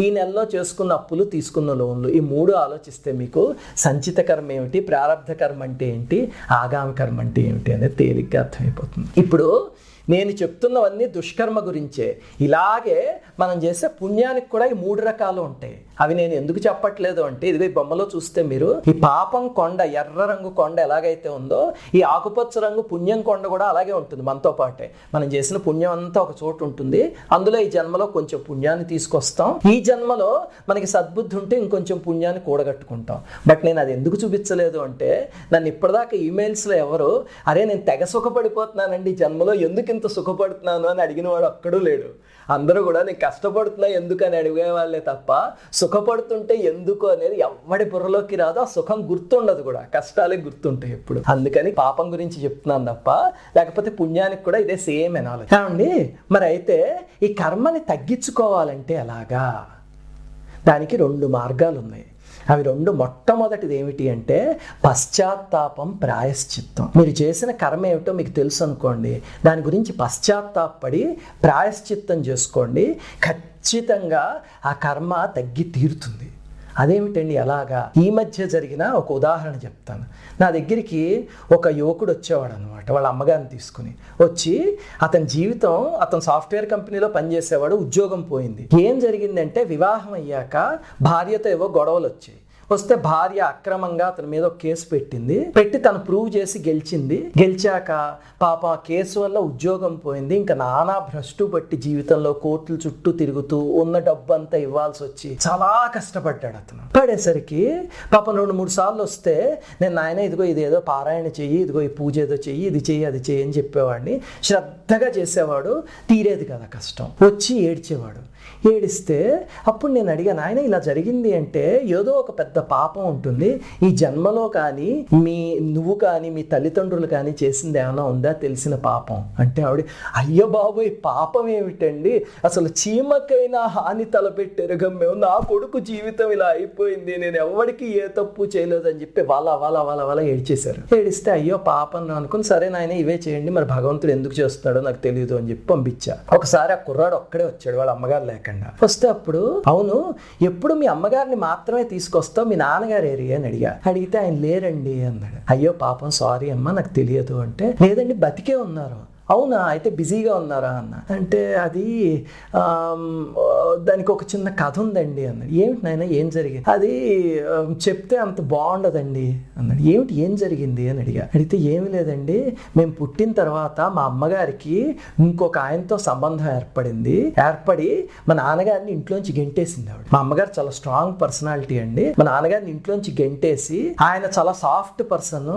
ఈ నెలలో చేసుకున్న అప్పులు తీసుకున్న లోన్లు ఈ మూడు ఆలోచిస్తే మీకు సంచిత కర్మ ఏమిటి ప్రారంధ కర్మ అంటే ఏంటి ఆగామి కర్మ అంటే ఏమిటి అనేది తేలిగ్గా అర్థమైపోతుంది. ఇప్పుడు నేను చెప్తున్నవన్నీ దుష్కర్మ గురించే. ఇలాగే మనం చేసే పుణ్యానికి కూడా ఈ మూడు రకాలు ఉంటాయి. అవి నేను ఎందుకు చెప్పట్లేదు అంటే ఇదిగో ఈ బొమ్మలో చూస్తే మీరు ఈ పాపం కొండ ఎర్ర రంగు కొండ ఎలాగైతే ఉందో ఈ ఆకుపచ్చ రంగు పుణ్యం కొండ కూడా అలాగే ఉంటుంది మనతో పాటే. మనం చేసిన పుణ్యం అంతా ఒక చోటు ఉంటుంది. అందులో ఈ జన్మలో కొంచెం పుణ్యాన్ని తీసుకొస్తాం. ఈ జన్మలో మనకి సద్బుద్ధి ఉంటే ఇంకొంచెం పుణ్యాన్ని కూడగట్టుకుంటాం. బట్ నేను అది ఎందుకు చూపించలేదు అంటే నన్ను ఇప్పటిదాకా ఈమెయిల్స్లో ఎవరు అరే నేను తెగ సుఖపడిపోతున్నానండి ఈ జన్మలో ఎందుకు ఇంత సుఖపడుతున్నాను? అని అడిగిన వాడు అక్కడూ లేడు. అందరూ కూడా నేను కష్టపడుతున్నా ఎందుకు అని అడిగే వాళ్ళే తప్ప సుఖపడుతుంటే ఎందుకు అనేది ఎవడి బుర్రలోకి రాదు. ఆ సుఖం గుర్తుండదు కూడా. కష్టాలే గుర్తుంటాయి ఎప్పుడు. అందుకని పాపం గురించి చెప్తున్నాను తప్ప లేకపోతే పుణ్యానికి కూడా ఇదే సేమ్ ఎనాలజీ ఏమండి? మరి అయితే ఈ కర్మని తగ్గించుకోవాలంటే ఎలాగా? దానికి రెండు మార్గాలు ఉన్నాయి అవి రెండు మొట్టమొదటిది ఏమిటి అంటే పశ్చాత్తాపం ప్రాయశ్చిత్తం. మీరు చేసిన కర్మ ఏమిటో మీకు తెలుసు అనుకోండి. దాని గురించి పశ్చాత్తాపడి ప్రాయశ్చిత్తం చేసుకోండి. ఖచ్చితంగా ఆ కర్మ తగ్గి తీరుతుంది. అదేమిటండి అలాగా? ఈ మధ్య జరిగిన ఒక ఉదాహరణ చెప్తాను. నా దగ్గరికి ఒక యువకుడు వచ్చేవాడు అనమాట వాళ్ళ అమ్మగారిని తీసుకుని. వచ్చి అతని జీవితం అతను సాఫ్ట్వేర్ కంపెనీలో పనిచేసేవాడు ఉద్యోగం పోయింది. ఏం జరిగిందంటే వివాహం అయ్యాక భార్యతో ఏవో గొడవలు వచ్చాయి వస్తే భార్య అక్రమంగా అతని మీద ఒక కేసు పెట్టింది. పెట్టి తను ప్రూవ్ చేసి గెలిచింది. గెలిచాక పాప ఆ కేసు వల్ల ఉద్యోగం పోయింది. ఇంకా నానా భ్రష్టు పట్టి జీవితంలో కోర్టుల చుట్టూ తిరుగుతూ ఉన్న డబ్బు అంతా ఇవ్వాల్సి వచ్చి చాలా కష్టపడ్డాడు అతను. పడేసరికి పాపం రెండు మూడు సార్లు వస్తే నేను నాయన ఇదిగో ఇది ఏదో పారాయణ చెయ్యి ఇదిగో ఈ పూజ ఏదో చెయ్యి ఇది చెయ్యి అది చెయ్యి అని చెప్పేవాడిని. శ్రద్ధగా చేసేవాడు తీరేది కదా కష్టం. వచ్చి ఏడ్చేవాడు. ఏడిస్తే అప్పుడు నేను అడిగాను ఆయన ఇలా జరిగింది అంటే ఏదో ఒక పెద్ద పాపం ఉంటుంది. ఈ జన్మలో కానీ మీ నువ్వు కానీ మీ తల్లిదండ్రులు కానీ చేసింది ఏమైనా ఉందా? తెలిసిన పాపం. అంటే ఆవిడ అయ్యో బాబోయ్ పాపం ఏమిటండి? అసలు చీమకైనా హాని తలపెట్టారు మేము నా కొడుకు జీవితం ఇలా అయిపోయింది. నేను ఎవరికి ఏ తప్పు చేయలేదని చెప్పి వాళ్ళ వాళ్ళ వాళ్ళ వాళ్ళ ఏడ్చేశారు. ఏడిస్తే అయ్యో పాపం అనుకుని సరే నాయన ఇవే చేయండి. మరి భగవంతుడు ఎందుకు చేస్తున్నాడో నాకు తెలియదు అని చెప్పి పంపించా. ఒకసారి ఆ కుర్రాడు ఒక్కడే వచ్చాడు వాళ్ళ అమ్మగారు లేకుండా. వస్తే అప్పుడు అవును ఎప్పుడు మీ అమ్మగారిని మాత్రమే తీసుకొస్తాం మీ నాన్నగారు ఏరియా అని అడిగా. అడిగితే ఆయన లేరండి అన్నాడు. అయ్యో పాపం సారీ అమ్మా నాకు తెలియదు అంటే లేదండి బతికే ఉన్నారు. అవునా? అయితే బిజీగా ఉన్నారా అన్న? అంటే అది దానికి ఒక చిన్న కథ ఉందండి అన్నాడు ఏమిటి నాయన ఏం జరిగింది? అది చెప్తే అంత బాగుండదండి అన్నాడు ఏమిటి ఏం జరిగింది అని అడిగా. అడిగితే ఏమి లేదండి. మేము పుట్టిన తర్వాత మా అమ్మగారికి ఇంకొక ఆయనతో సంబంధం ఏర్పడింది. ఏర్పడి మా నాన్నగారిని ఇంట్లోంచి గెంటేసింది ఆవిడ. మా అమ్మగారు చాలా స్ట్రాంగ్ పర్సనాలిటీ అండి. మా నాన్నగారిని ఇంట్లోంచి గెంటేసి ఆయన చాలా సాఫ్ట్ పర్సన్.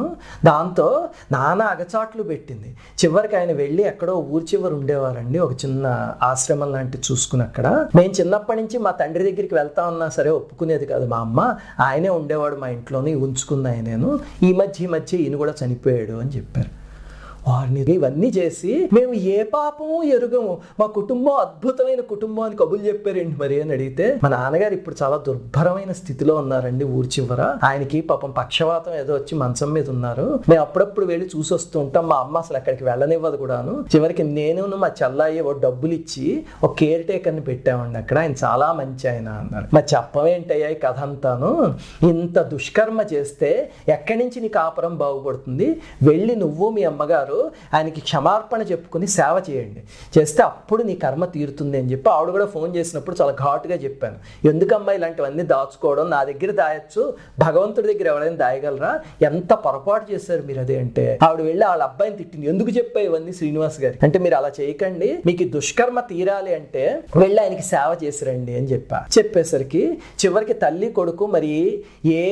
దాంతో నానా అగచాట్లు పెట్టింది. చివరికి ఆయన వెళ్ళి ఎక్కడో ఊరి చివరి ఉండేవారండి. ఒక చిన్న ఆశ్రమం లాంటిది చూసుకుని అక్కడ. నేను చిన్నప్పటి నుంచి మా తండ్రి దగ్గరికి వెళ్తా ఉన్నా సరే ఒప్పుకునేది కాదు మా అమ్మ. ఆయనే ఉండేవాడు మా ఇంట్లోనే ఉంచుకున్నాయి నేను ఈ మధ్య ఈ మధ్య ఈయన కూడా చనిపోయాడు అని చెప్పారు. వారిని ఇవన్నీ చేసి మేము ఏ పాపము ఎరుగము? మా కుటుంబం అద్భుతమైన కుటుంబం అని కబులు చెప్పారండి మరి అని అడిగితే మా నాన్నగారు ఇప్పుడు చాలా దుర్భరమైన స్థితిలో ఉన్నారండి ఊరి చివర ఆయనకి పాపం పక్షవాతం ఏదో వచ్చి మంచం మీద ఉన్నారు. మేము అప్పుడప్పుడు వెళ్ళి చూసి వస్తూ ఉంటాం. మా అమ్మ అసలు అక్కడికి వెళ్ళనివ్వదు కూడాను. చివరికి నేను మా చెల్లయ్య ఓ డబ్బులు ఇచ్చి ఒక కేర్ టేకర్ని పెట్టామండి అక్కడ. ఆయన చాలా మంచి ఆయన అన్నారు. మా చెప్పవేంటయ్యా ఈ కథ అంతాను? ఇంత దుష్కర్మ చేస్తే ఎక్కడి నుంచి నీ కాపురం బాగుపడుతుంది? వెళ్ళి నువ్వు మీ అమ్మగారు ఆయనకి క్షమార్పణ చెప్పుకుని సేవ చేయండి. చేస్తే అప్పుడు నీ కర్మ తీరుతుంది అని చెప్పి ఆవిడ కూడా ఫోన్ చేసినప్పుడు చాలా ఘాటుగా చెప్పాను. ఎందుకమ్మా ఇలాంటివన్నీ దాచుకోవడం నా దగ్గర దాయొచ్చు భగవంతుడి దగ్గర ఎవరైనా దాయగలరా? ఎంత పొరపాటు చేశారు మీరు అదే అంటే? ఆవిడ వెళ్ళి వాళ్ళ అబ్బాయిని తిట్టింది. ఎందుకు చెప్పా ఇవన్నీ శ్రీనివాస్ గారి అంటే మీరు అలా చేయకండి. మీకు దుష్కర్మ తీరాలి అంటే వెళ్ళి ఆయనకి సేవ చేసిరండి అని చెప్పా. చెప్పేసరికి చివరికి తల్లి కొడుకు మరి ఏ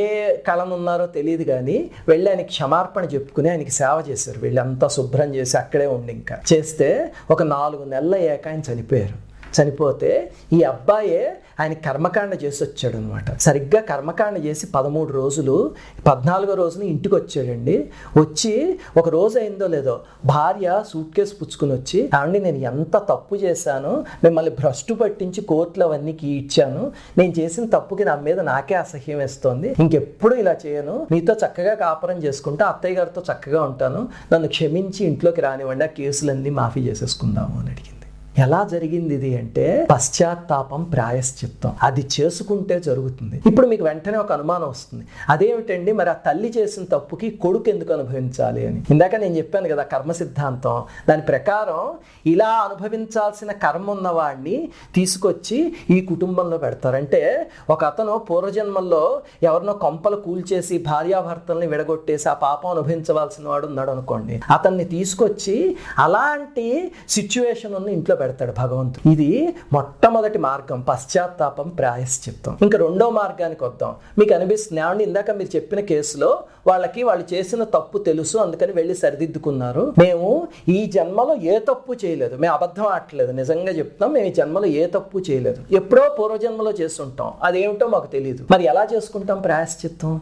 కళనున్నారో తెలియదు కానీ వెళ్ళి ఆయనకి క్షమార్పణ చెప్పుకుని ఆయనకి సేవ చేశారు. వెళ్ళి శుభ్రం చేసి అక్కడే ఉండి ఇంకా. చేస్తే ఒక నాలుగు నెలలు అయ్యాక ఆయన చనిపోయారు. చనిపోతే ఈ అబ్బాయే ఆయన కర్మకాండ చేసి వచ్చాడు అనమాట సరిగ్గా కర్మకాండ చేసి పదమూడు రోజులు పద్నాలుగో రోజున ఇంటికి వచ్చాడండి. వచ్చి ఒక రోజు అయిందో లేదో భార్య సూట్ కేసు పుచ్చుకుని వచ్చి ఆవిడ నేను ఎంత తప్పు చేశాను మిమ్మల్ని భ్రష్టు పట్టించి కోర్టులు అవన్నీ ఇచ్చాను నేను చేసిన తప్పుకి నా మీద నాకే అసహ్యం వేస్తోంది. ఇంకెప్పుడు ఇలా చేయను. మీతో చక్కగా కాపురం చేసుకుంటా అత్తయ్య గారితో చక్కగా ఉంటాను. నన్ను క్షమించి ఇంట్లోకి రానివ్వండి ఆ కేసులన్నీ మాఫీ చేసేసుకుందాము అని అడిగింది. ఎలా జరిగింది ఇది అంటే పశ్చాత్తాపం ప్రాయశ్చిత్తం అది చేసుకుంటే జరుగుతుంది. ఇప్పుడు మీకు వెంటనే ఒక అనుమానం వస్తుంది. అదేమిటండి మరి ఆ తల్లి చేసిన తప్పుకి కొడుకు ఎందుకు అనుభవించాలి అని? ఇందాక నేను చెప్పాను కదా కర్మ సిద్ధాంతం. దాని ప్రకారం ఇలా అనుభవించాల్సిన కర్మ ఉన్నవాడిని తీసుకొచ్చి ఈ కుటుంబంలో పెడతారంటే ఒక అతను పూర్వజన్మల్లో ఎవరినో కొంపలు కూల్చేసి భార్యాభర్తల్ని విడగొట్టేసి ఆ పాపం అనుభవించవలసిన వాడు ఉన్నాడు అనుకోండి అతన్ని తీసుకొచ్చి అలాంటి సిచ్యువేషన్ ఉన్న ఇంట్లో పెడతాడు భగవంతుడు. ఇది మొట్టమొదటి మార్గం పశ్చాత్తాపం ప్రాయశ్చిత్తం. ఇంకా రెండో మార్గానికి వద్దాం. మీకు అనిపిస్తుంది ఏమండి ఇందాక మీరు చెప్పిన కేసులో వాళ్ళకి వాళ్ళు చేసిన తప్పు తెలుసు అందుకని వెళ్ళి సరిదిద్దుకున్నారు. మేము ఈ జన్మలో ఏ తప్పు చేయలేదు. మేము అబద్ధం ఆడలేదు నిజంగా చెప్తాం మేము ఈ జన్మలో ఏ తప్పు చేయలేదు. ఎప్పుడో పూర్వజన్మలో చేస్తుంటాం. అదేమిటో మాకు తెలియదు మరి ఎలా చేసుకుంటాం ప్రాయశ్చిత్తం?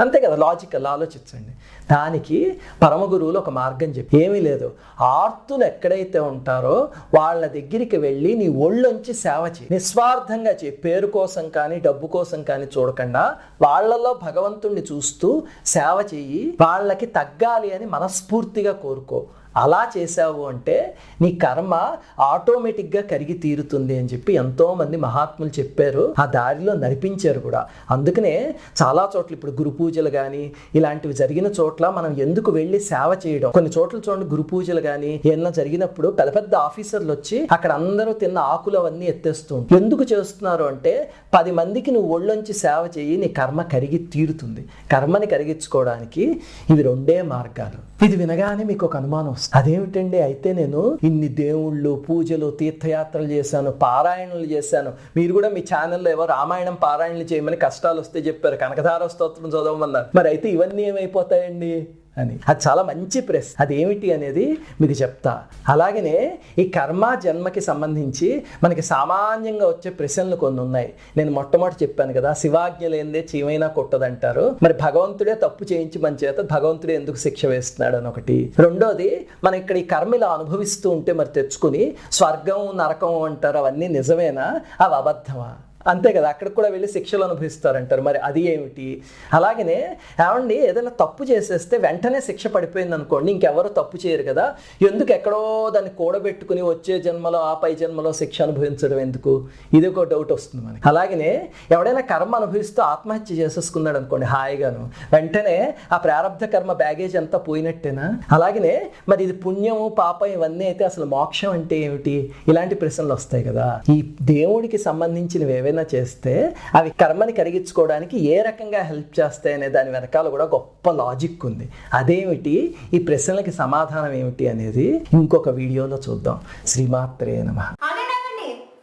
అంతే కదా లాజికల్ ఆలోచించండి. దానికి పరమ గురువులు ఒక మార్గం చెప్పి ఏమీ లేదు. ఆర్తులు ఎక్కడైతే ఉంటారో వాళ్ళ దగ్గరికి వెళ్ళి నీ ఒళ్ళొంచి సేవ చేయి. నిస్వార్థంగా చేయి. పేరు కోసం కానీ డబ్బు కోసం కానీ చూడకుండా వాళ్ళలో భగవంతుణ్ణి చూస్తూ సేవ చెయ్యి వాళ్ళకి తగ్గాలి అని మనస్ఫూర్తిగా కోరుకో. అలా చేశావు అంటే నీ కర్మ ఆటోమేటిక్గా కరిగి తీరుతుంది అని చెప్పి ఎంతోమంది మహాత్ములు చెప్పారు. ఆ దారిలో నడిపించారు కూడా. అందుకనే చాలా చోట్ల ఇప్పుడు గురు పూజలు కానీ ఇలాంటివి జరిగిన చోట్ల మనం ఎందుకు వెళ్ళి సేవ చేయడం? కొన్ని చోట్ల చూడండి గురు పూజలు కానీ ఏమన్నా జరిగినప్పుడు పెద్ద పెద్ద ఆఫీసర్లు వచ్చి అక్కడ అందరూ తిన్న ఆకులు అవన్నీ ఎత్తేస్తూ ఎందుకు చేస్తున్నారు అంటే పది మందికి నువ్వు ఒళ్ళొంచి సేవ చేయి నీ కర్మ కరిగి తీరుతుంది. కర్మని కరిగించుకోవడానికి ఇవి రెండే మార్గాలు. ఇది వినగానే మీకు ఒక అనుమానం వస్తుంది. అదేమిటండి? అయితే నేను ఇన్ని దేవుళ్ళు పూజలు తీర్థయాత్రలు చేశాను పారాయణలు చేశాను. మీరు కూడా మీ ఛానల్లో ఏవో రామాయణం పారాయణలు చేయమని కష్టాలు వస్తే చెప్పారు. కనకధార స్తోత్రం చదవమన్నారు. మరి అయితే ఇవన్నీ ఏమైపోతాయండి? అని. అది చాలా మంచి ప్రశ్న. అది ఏమిటి అనేది మీకు చెప్తా. అలాగనే ఈ కర్మ జన్మకి సంబంధించి మనకి సామాన్యంగా వచ్చే ప్రశ్నలు కొన్ని ఉన్నాయి. నేను మొట్టమొదటి చెప్పాను కదా శివాజ్ఞ లేనిదే చీమైనా కొట్టదంటారు. మరి భగవంతుడే తప్పు చేయించి మన చేత భగవంతుడే ఎందుకు శిక్ష వేస్తున్నాడు అని ఒకటి రెండోది మనం ఇక్కడ ఈ కర్మ ఇలా అనుభవిస్తూ ఉంటే మరి తెచ్చుకుని స్వర్గం నరకం అంటారు అవన్నీ నిజమేనా? అవి అబద్ధమా? అంతే కదా అక్కడ కూడా వెళ్ళి శిక్షలు అనుభవిస్తారంటారు. మరి అది ఏమిటి? అలాగనే ఏమండి ఏదైనా తప్పు చేసేస్తే వెంటనే శిక్ష పడిపోయింది అనుకోండి ఇంకెవరు తప్పు చేయరు కదా. ఎందుకు ఎక్కడో దాన్ని కూడబెట్టుకుని వచ్చే జన్మలో ఆ పై జన్మలో శిక్ష అనుభవించడం ఎందుకు? ఇది ఒక డౌట్ వస్తుంది మనకి. అలాగనే ఎవడైనా కర్మ అనుభవిస్తూ ఆత్మహత్య చేసేసుకున్నాడు అనుకోండి హాయిగాను వెంటనే ఆ ప్రారంధ కర్మ బ్యాగేజ్ అంతా పోయినట్టేనా? అలాగనే మరి ఇది పుణ్యము పాపం ఇవన్నీ అయితే అసలు మోక్షం అంటే ఏమిటి? ఇలాంటి ప్రశ్నలు వస్తాయి కదా. ఈ దేవుడికి సంబంధించినవి ఏవైనా చేస్తే అవి కర్మని కరిగించుకోవడానికి ఏ రకంగా హెల్ప్ చేస్తాయి అనే దాని వెనకాల కూడా గొప్ప లాజిక్ ఉంది. అదేమిటి? ఈ ప్రశ్నలకి సమాధానం ఏమిటి అనేది ఇంకొక వీడియోలో చూద్దాం. శ్రీమాత్రే నమ.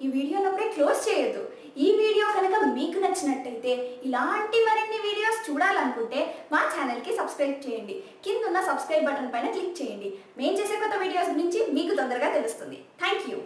ఈ వీడియోని క్లోజ్ చేయొద్దు. ఈ వీడియో కనుక మీకు నచ్చినట్టయితే ఇలాంటి మరిన్ని వీడియోస్ చూడాలనుకుంటే మా ఛానల్కి సబ్స్క్రైబ్ చేయండి. కింద ఉన్న సబ్స్క్రైబ్ బటన్ పైన క్లిక్ చేయండి. మేము చేసే కొత్త వీడియోస్ గురించి మీకు తొందరగా తెలుస్తుంది. Thank you